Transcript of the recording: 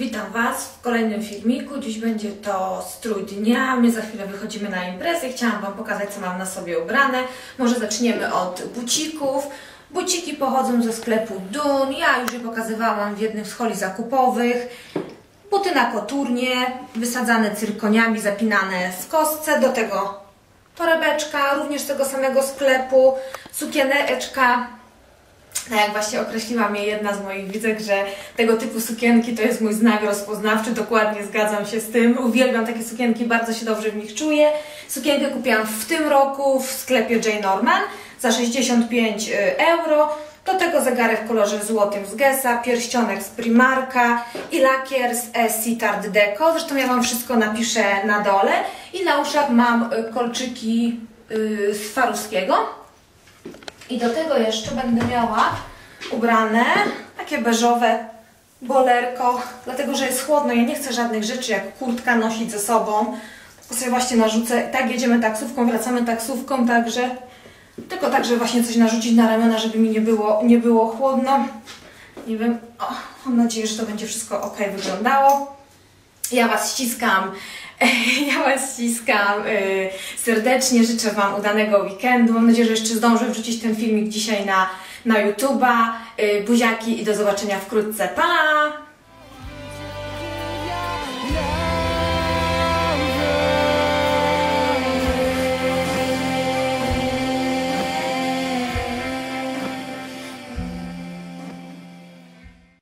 Witam Was w kolejnym filmiku. Dziś będzie to strój dnia. My za chwilę wychodzimy na imprezę. Chciałam Wam pokazać, co mam na sobie ubrane. Może zaczniemy od bucików. Buciki pochodzą ze sklepu Dun. Ja już je pokazywałam w jednym z holi zakupowych. Buty na koturnie, wysadzane cyrkoniami, zapinane w kostce. Do tego torebeczka, również tego samego sklepu. Sukieneczka tak jak właśnie określiła mnie jedna z moich widzek, że tego typu sukienki to jest mój znak rozpoznawczy, dokładnie zgadzam się z tym. Uwielbiam takie sukienki, bardzo się dobrze w nich czuję. Sukienkę kupiłam w tym roku w sklepie J. Norman za 65 y, euro. Do tego zegarek w kolorze złotym z Gessa, pierścionek z Primarka i lakier z Essie Art Deco. Zresztą ja Wam wszystko napiszę na dole. I na uszach mam y, kolczyki y, z Faruskiego. I do tego jeszcze będę miała ubrane takie beżowe bolerko, dlatego że jest chłodno. Ja nie chcę żadnych rzeczy jak kurtka nosić ze sobą. Tylko sobie właśnie narzucę. Tak jedziemy taksówką, wracamy taksówką, także tylko tak, żeby właśnie coś narzucić na ramiona, żeby mi nie było, nie było chłodno. Nie wiem, o, mam nadzieję, że to będzie wszystko ok wyglądało. Ja Was ściskam. Ja Was ściskam y, serdecznie. Życzę Wam udanego weekendu. Mam nadzieję, że jeszcze zdążę wrzucić ten filmik dzisiaj na, na YouTube'a. Y, buziaki i do zobaczenia wkrótce. Pa!